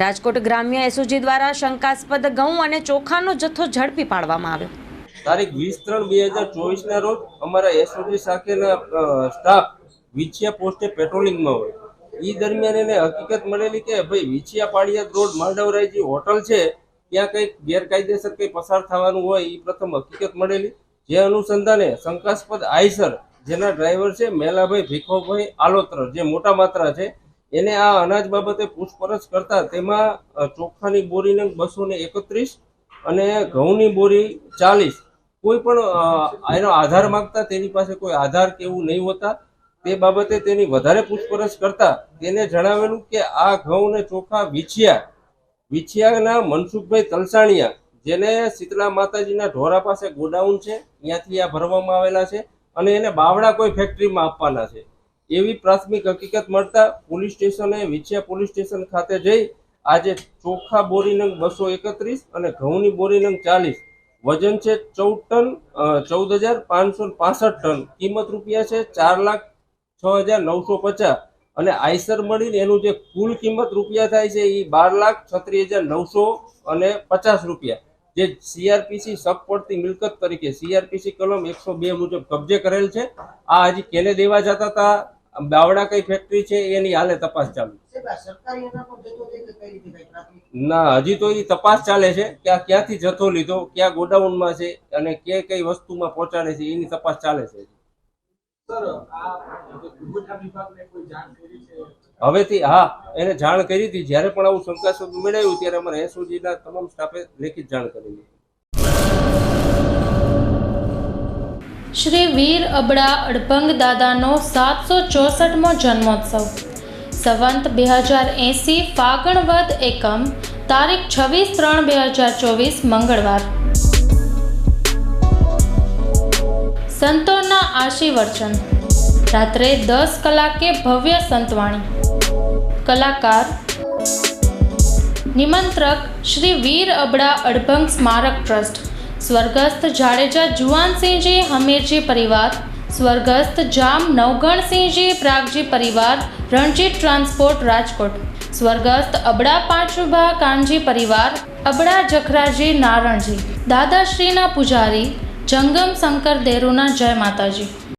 રાજકોટ ગ્રામ્ય એસઓજી દ્વારા શંકાસ્પદ ઘઉં અને ચોખાનો જથ્થો ઝડપી પાડવામાં આવ્યો. તારીખ વીસ ત્રણ બે હજાર ચોવીસના રોજ અમારા એસઓજી શાખાના સ્ટાફ વિછિયા પોસ્ટે પેટ્રોલિંગમાં હોય. એ દરમિયાન એને હકીકત મળેલી કે ભાઈ વિછિયા પાડિયા રોડ માંડવરાય જે હોટલ છે, ત્યાં કંઈક ગેરકાયદેસર કંઈ પસાર થવાનું હોય એ પ્રથમ હકીકત મળેલી. જે અનુસંધાને શંકાસ્પદ આઈસર, જેના ડ્રાઈવર છે મેલાભાઈ ભીખોભાઈ આલોત્ર, જે મોટા માત્રા છે એને આ અનાજ બાબતે પૂછપરછ કરતા તેમાં ચોખાની બોરી નંગ બસો ને એકત્રીસ અને ઘઉંની બોરી ચાલીસ. કોઈ પણ એનો આધાર માંગતા, તેની પાસે કોઈ આધાર કે એવું નહીં હોતા. તે બાબતે તેની વધારે પૂછપરછ કરતા તેને જણાવેલું કે આ ઘઉં ને ચોખા વિછિયા, વિછિયાના મનસુખભાઈ તલસાણિયા, જેને શીતલા માતાજીના ઢોરા પાસે ગોડાઉન છે, ત્યાંથી આ ભરવામાં આવેલા છે અને એને બાવડા કોઈ ફેક્ટરીમાં આપવાના છે. એવી પ્રાથમિક હકીકત મળતા પોલીસ સ્ટેશને વિછિયા પોલીસ સ્ટેશન ખાતે જઈ આજે ચોખા બોરી નંગ બસો એકત્રીસ અને ઘઉંની બોરી નંગ ચાલીસ. વજન છે ચૌદ ટન ચૌદ હજાર પાંચસો પાસઠ ટન. કિંમત રૂપિયા છે ચાર લાખ છ હજાર નવસો પચાસ. અને આઈસર મળીને એનું જે કુલ કિંમત રૂપિયા થાય છે એ બાર લાખ છત્રીસ હજાર નવસો અને પચાસ રૂપિયા. જે સીઆરપીસી સબ પડતી મિલકત તરીકે સીઆરપીસી કલમ એકસો બે મુજબ કબજે કરેલ છે. આ હજી કેને દેવા જતા હતા બાવડા કઈ ફેક્ટરી છે એની હાલે તપાસ ચાલુ. ના હજી તો એ તપાસ ચાલે છે કે આ ક્યાંથી જથ્થો લીધો ક્યાં ગોડાઉનમાં છે અને કે કઈ વસ્તુમાં પહોંચાડે છે એની તપાસ ચાલે છે કરી હવેથી હા એને જાણ કરી હતી. જ્યારે પણ આવું શંકાસ્પદ મેળવ્યું ત્યારે અમારા એસઓજીના તમામ સ્ટાફે લેખિત જાણ કરેલી શ્રી વીર અબડા અડભંગ દાદાનો સાતસો ચોસઠમો જન્મોત્સવ. સંવંત બે હજાર એંસી ફાગણવદ એકમ, તારીખ છવ્વીસ ત્રણ બે હજાર ચોવીસ, મંગળવાર. સંતોના આશીર્વચન. રાત્રે દસ કલાકે ભવ્ય સંતવાણી. કલાકાર. નિમંત્રક શ્રી વીર અબડા અડભંગ સ્મારક ટ્રસ્ટ. સ્વર્ગસ્થ જાડેજા જુવાનસિંહજી હમીરજી પરિવાર, સ્વર્ગસ્થ જામ નવગણસિંહજી પ્રાગજી પરિવાર, રણજીત ટ્રાન્સપોર્ટ રાજકોટ. સ્વર્ગસ્થ અબડા પાંચુભા કાનજી પરિવાર, અબડા જખરાજી નારણજી. દાદાશ્રીના પૂજારી, જંગમ શંકર દેરુના જય માતાજી.